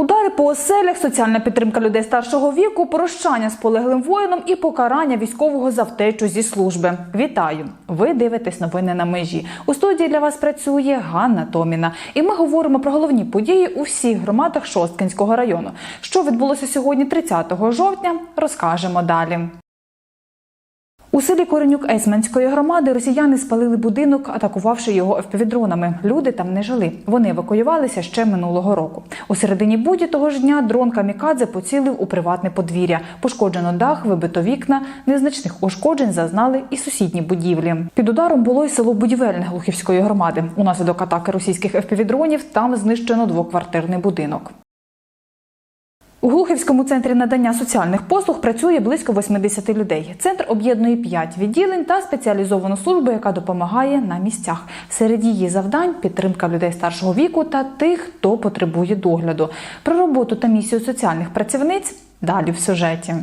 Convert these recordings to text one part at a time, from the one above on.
Удари по оселях, соціальна підтримка людей старшого віку, прощання з полеглим воїном і покарання військового за втечу зі служби. Вітаю! Ви дивитесь новини на межі. У студії для вас працює Ганна Томіна. І ми говоримо про головні події у всіх громадах Шосткинського району. Що відбулося сьогодні, 30 жовтня, розкажемо далі. У селі Коренюк Есменської громади росіяни спалили будинок, атакувавши його FPV-дронами. Люди там не жили. Вони евакуювалися ще минулого року. У середині буді того ж дня дрон Камікадзе поцілив у приватне подвір'я. Пошкоджено дах, вибито вікна. Незначних ушкоджень зазнали і сусідні будівлі. Під ударом було й село Будівельне Глухівської громади. Унаслідок атаки російських FPV-дронів там знищено двоквартирний будинок. У Глухівському центрі надання соціальних послуг працює близько 80 людей. Центр об'єднує 5 відділень та спеціалізовану службу, яка допомагає на місцях. Серед її завдань підтримка людей старшого віку та тих, хто потребує догляду. Про роботу та місію соціальних працівниць далі в сюжеті.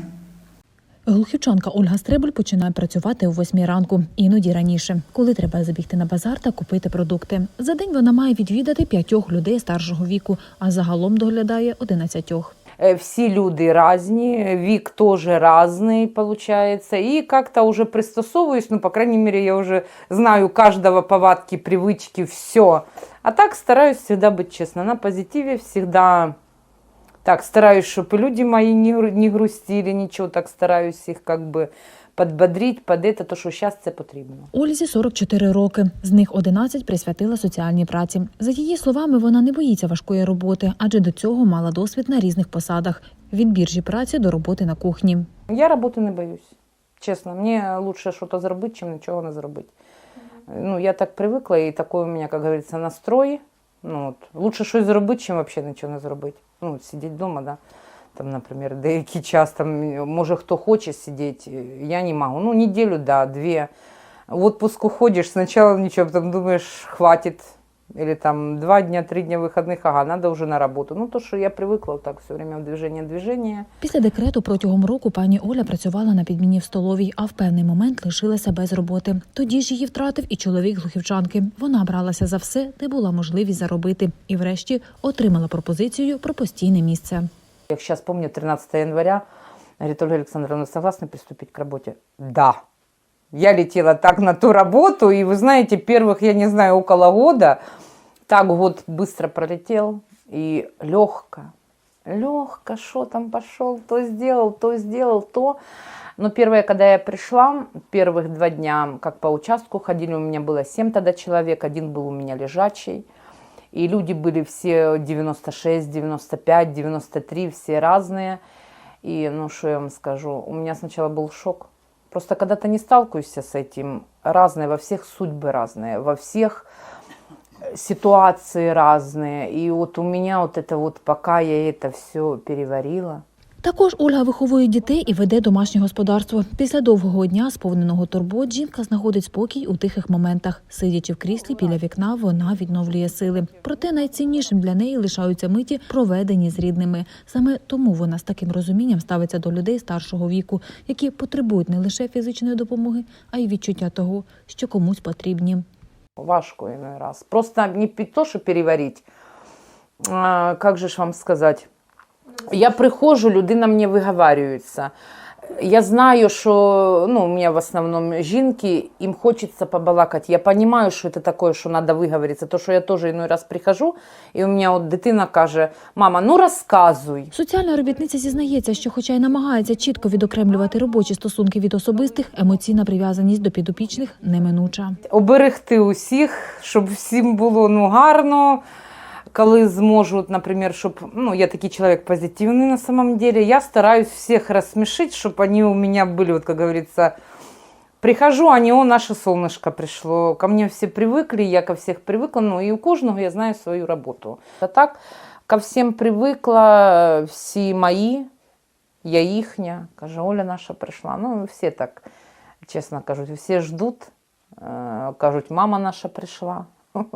Глухівчанка Ольга Стрибуль починає працювати о 8 ранку, іноді раніше, коли треба забігти на базар та купити продукти. За день вона має відвідати п'ятьох людей старшого віку, а загалом доглядає одинадцятьох. Э, Всі люди різні, вік теж різний, получается. І как-то уже пристосовуюсь, ну, по крайней мере, я уже знаю каждого повадки, привычки, все. А так стараюсь всегда быть честна, на позитиве всегда. Так, стараюсь, чтобы и люди мои не, гру- не грустили, ничего, так стараюсь их как бы подбодрить под это, то, що зараз це потрібно. Ользі 44 роки. З них 11 присвятила соціальній праці. За її словами, вона не боїться важкої роботи, адже до цього мала досвід на різних посадах від біржі праці до роботи на кухні. Я роботи не боюсь. Чесно, мені лучше щось зробити, чим нічого не зробити. Ну, я так привикла, і такий у мене, як говориться, настрой. Ну, от, лучше щось зробити, чим взагалі нічого не зробити. Ну, сидіти вдома, да. Там, наприклад, деякий час, там, може, хто хоче сидіти, я не можу. Ну, неділю, да, дві. В отпуск уходишь, сначала ничего, потом думаешь, хватит. Или там два дня, три дня выходных, ага, надо уже на работу. Ну, то, что я привыкла вот так все время в движение, движение. Після декрету протягом року пані Оля працювала на підміні в столовій, а в певний момент лишилася без роботи. Тоді ж її втратив і чоловік глухівчанки. Вона бралася за все, де була можливість заробити, і врешті отримала пропозицію про постійне місце. Я сейчас помню, 13 января, говорит, Ольга Александровна, согласны приступить к работе? Да. Я летела так на ту работу, и вы знаете, первых, я не знаю, около года, так год быстро пролетел, и легко, легко, что там пошел, то сделал, то сделал, то. Но первое, когда я пришла, первых два дня, как по участку ходили, у меня было 7 тогда человек, один был у меня лежачий. И люди были все 96, 95, 93, все разные. И, ну, что я вам скажу, у меня сначала был шок. Просто когда ты не сталкиваешься с этим, разные, во всех судьбы разные, во всех э, ситуации разные. И вот у меня вот это вот, пока я это все переварила, Також Ольга виховує дітей і веде домашнє господарство. Після довгого дня, сповненого турбот, жінка знаходить спокій у тихих моментах. Сидячи в кріслі біля вікна, вона відновлює сили. Проте найціннішим для неї лишаються миті, проведені з рідними. Саме тому вона з таким розумінням ставиться до людей старшого віку, які потребують не лише фізичної допомоги, а й відчуття того, що комусь потрібні. важко иной раз. Просто не пи- то, что переварить, а, как же ж вам сказать, я приходжу, людина мені виговарюється. Я знаю, що ну, у мене в основному жінки, їм хочеться побалакати. Я розумію, що це таке, що треба виговоритися. То, що я теж іной раз прихожу, і у мене от дитина каже, мама, ну розказуй. Соціальна робітниця зізнається, що, хоча й намагається чітко відокремлювати робочі стосунки від особистих, емоційна прив'язаність до підопічних неминуча. оберегти усіх, щоб всім було ну, гарно. Коли зможу, наприклад, щоб ну, я такий чоловік позитивний на самом деле, я стараюсь всіх розсмішити, щоб вони у мене були, вот, как говорится, прихожу, а не о, наше солнышко пришло. Ко мне все привыкли, я ко всех привыкла, ну і у кожного я знаю свою роботу. А так, ко всім привикла, всі мої, я їхня, каже, Оля наша прийшла. Ну, всі так, чесно кажуть, всі ждуть. Е, Кажуть, мама наша прийшла.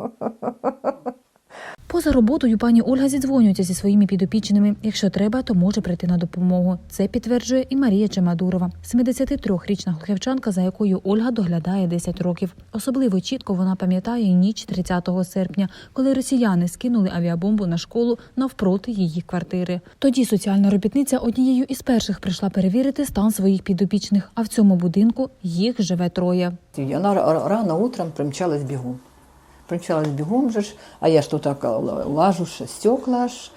Поза роботою пані Ольга зідзвонюється зі своїми підопічними. Якщо треба, то може прийти на допомогу. Це підтверджує і Марія Чемадурова, 73-річна глухівчанка, за якою Ольга доглядає 10 років. Особливо чітко вона пам'ятає ніч 30 серпня, коли росіяни скинули авіабомбу на школу навпроти її квартири. Тоді соціальна робітниця однією із перших прийшла перевірити стан своїх підопічних. А в цьому будинку їх живе троє. И она ра- рано утром примчалась бегом. Примчалась бегом же, а я что так лажу, ж, стекла ж,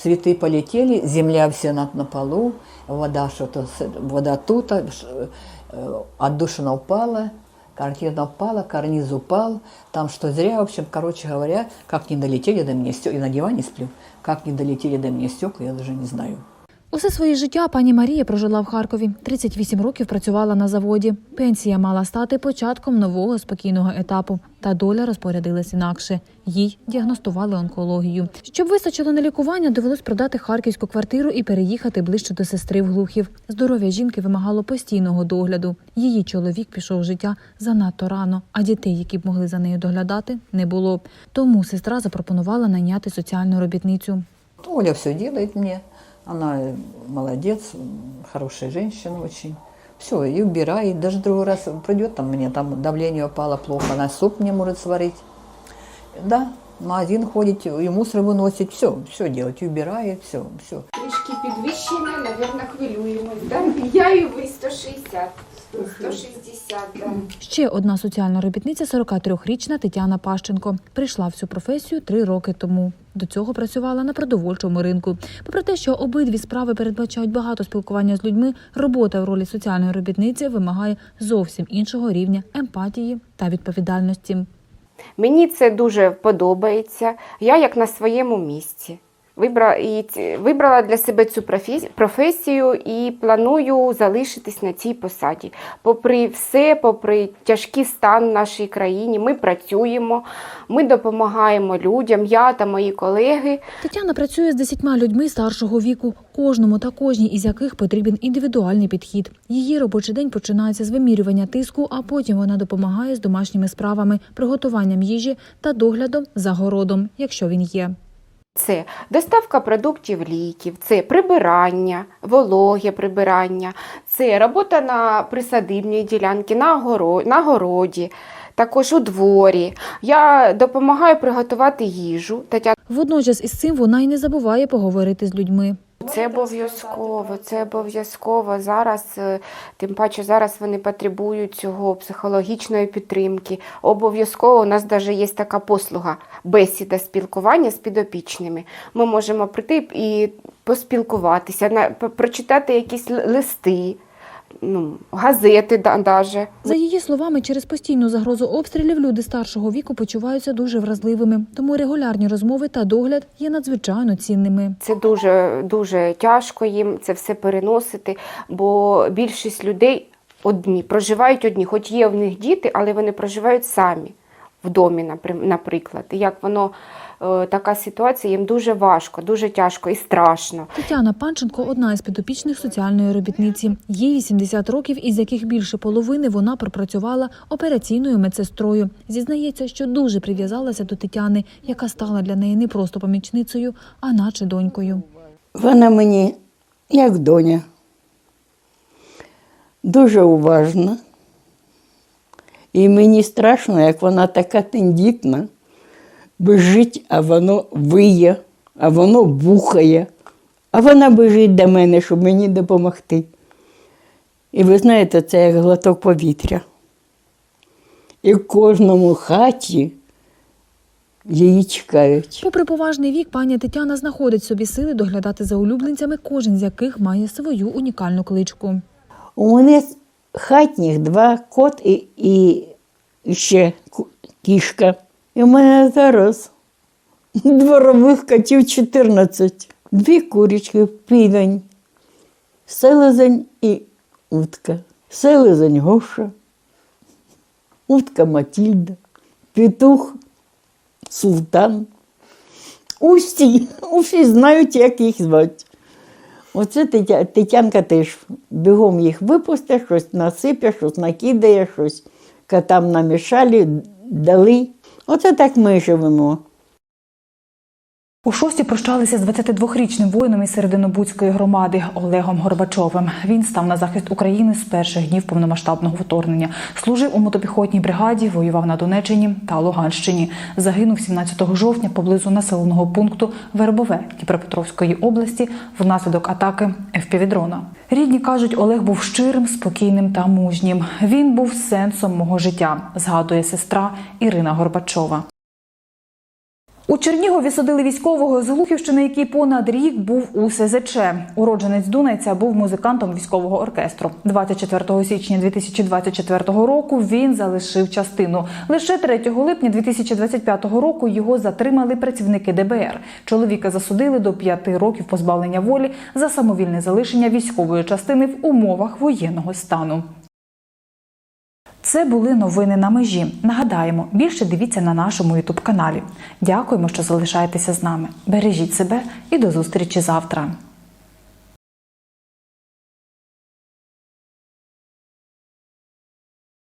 цветы полетели, земля вся на, на полу, вода что-то, вода тут, э, отдушина упала, картина упала, карниз упал, там что зря, в общем, короче говоря, как не долетели до меня стекла, и на диване сплю, как не долетели до меня стекла, я даже не знаю. Усе своє життя пані Марія прожила в Харкові. 38 років працювала на заводі. Пенсія мала стати початком нового спокійного етапу. Та доля розпорядилась інакше. Їй діагностували онкологію. Щоб вистачило на лікування, довелось продати харківську квартиру і переїхати ближче до сестри в Глухів. Здоров'я жінки вимагало постійного догляду. Її чоловік пішов з життя занадто рано, а дітей, які б могли за нею доглядати, не було. Тому сестра запропонувала найняти соціальну робітницю. Оля все делает мне. Она молодец, хорошая женщина очень. Все, и убирай. Даже другой раз придет, там мне там давление упало плохо, она суп мне может сварить. Да, в магазин ходит, и мусор выносит, все, все делать, убирает, все, все. Трішки підвищення, хвилюємось. Да? Я і ви 160. 160, да. Ще одна соціальна робітниця, 43-річна Тетяна Пащенко, прийшла в цю професію три роки тому. До цього працювала на продовольчому ринку. Попри те, що обидві справи передбачають багато спілкування з людьми, робота в ролі соціальної робітниці вимагає зовсім іншого рівня емпатії та відповідальності. Мені це дуже подобається. Я як на своєму місці. Вибрала, для себе цю професі- професію і планую залишитись на цій посаді. Попри все, попри тяжкий стан в нашій країні, ми працюємо, ми допомагаємо людям, я та мої колеги. Тетяна працює з десятьма людьми старшого віку, кожному та кожній із яких потрібен індивідуальний підхід. Її робочий день починається з вимірювання тиску, а потім вона допомагає з домашніми справами, приготуванням їжі та доглядом за городом, якщо він є. Це доставка продуктів ліків, це прибирання, вологе прибирання, це робота на присадибній ділянці, на, горо- городі, також у дворі. Я допомагаю приготувати їжу. Водночас із цим вона й не забуває поговорити з людьми. Це обов'язково, це обов'язково. Зараз, е, тим паче, зараз вони потребують цього психологічної підтримки. Обов'язково у нас навіть є така послуга бесіда спілкування з підопічними. Ми можемо прийти і поспілкуватися, прочитати якісь листи, ну, газети даже. За її словами, через постійну загрозу обстрілів люди старшого віку почуваються дуже вразливими, тому регулярні розмови та догляд є надзвичайно цінними. Це дуже дуже тяжко їм це все переносити, бо більшість людей одні проживають одні, хоч є в них діти, але вони проживають самі в домі, наприклад. Як воно е, така ситуація, їм дуже важко, дуже тяжко і страшно. Тетяна Панченко одна із підопічних соціальної робітниці. Їй 80 років, із яких більше половини вона пропрацювала операційною медсестрою. Зізнається, що дуже прив'язалася до Тетяни, яка стала для неї не просто помічницею, а наче донькою. Вона мені як доня. Дуже уважна. І мені страшно, як вона така тендітна, бежить, а воно виє, а воно бухає. А вона бежить до мене, щоб мені допомогти. І ви знаєте, це як глоток повітря. І в кожному хаті її чекають. Попри поважний вік, пані Тетяна знаходить собі сили доглядати за улюбленцями, кожен з яких має свою унікальну кличку. У мене хатніх два кот і, і ще кішка. І в мене зараз дворових котів 14. Дві курочки, півень, селезень і утка. Селезень Гоша, утка Матільда, петух Султан. Усі, усі знають, як їх звати. Оце Тетя, Тетянка теж бігом їх випусти, щось насипе, щось накидає, щось котам намішали, дали. Оце так ми живемо. У шості прощалися з 22-річним воїном із Серединобудської громади Олегом Горбачовим. Він став на захист України з перших днів повномасштабного вторгнення. Служив у мотопіхотній бригаді, воював на Донеччині та Луганщині. Загинув 17 жовтня поблизу населеного пункту Вербове Дніпропетровської області внаслідок атаки ФПВ-дрона. Рідні кажуть, Олег був щирим, спокійним та мужнім. Він був сенсом мого життя, згадує сестра Ірина Горбачова. Чернігові судили військового з Глухівщини, який понад рік був у СЗЧ. Уродженець Дунайця був музикантом військового оркестру. 24 січня 2024 року він залишив частину. Лише 3 липня 2025 року його затримали працівники ДБР. Чоловіка засудили до 5 років позбавлення волі за самовільне залишення військової частини в умовах воєнного стану. Це були новини на межі. Нагадаємо, більше дивіться на нашому ютуб каналі. Дякуємо, що залишаєтеся з нами. Бережіть себе і до зустрічі завтра.